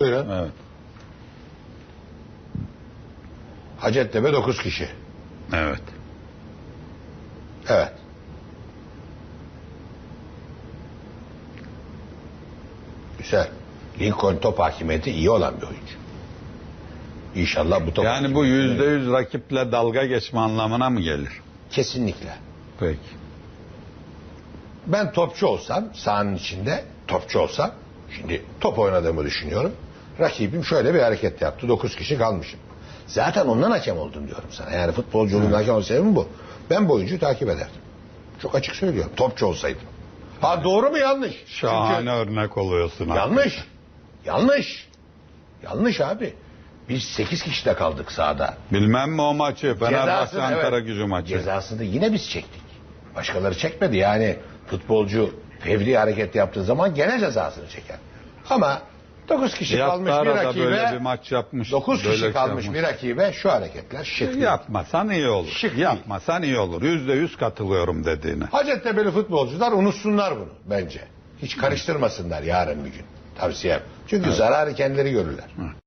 Buyurun. Evet. Hacettepe 9 kişi. Evet. Evet. Güzel. Lincoln top hakimiyeti iyi olan bir oyuncu. İnşallah bu top Yani bu yüzde yüz rakiple dalga geçme anlamına mı gelir? kesinlikle. Peki. Ben topçu olsam sahanın içinde topçu olsam şimdi top oynadığımı düşünüyorum. Rakibim şöyle bir hareket yaptı. 9 kişi kalmışım. Zaten ondan hakem oldum diyorum sana. Yani futbolculuğun hakem olma sebebim bu. Ben bu oyuncuyu takip ederdim. Çok açık söylüyorum. Topçu olsaydım. Ha doğru mu yanlış? Şahane Çünkü örnek oluyorsun. abi. yanlış. Yanlış. Yanlış abi. Biz 8 kişi de kaldık sahada. Bilmem mi o maçı? Fenerbahçe Ankara evet. gücü maçı. Cezasını yine biz çektik. Başkaları çekmedi. Yani futbolcu fevri hareket yaptığı zaman gene cezasını çeker. Ama 9 kişi kalmış bir rakibe böyle bir maç yapmış. 9 böyle kişi şey kalmış yapmış. bir rakibe şu hareketler şık. değil. Yapmasan iyi olur. Şık. Yapmasan iyi olur. Yüzde yüz katılıyorum dediğine. Hacettepe'li futbolcular unutsunlar bunu bence. Hiç karıştırmasınlar yarın bir gün. Tavsiyem. Çünkü zararı kendileri görürler.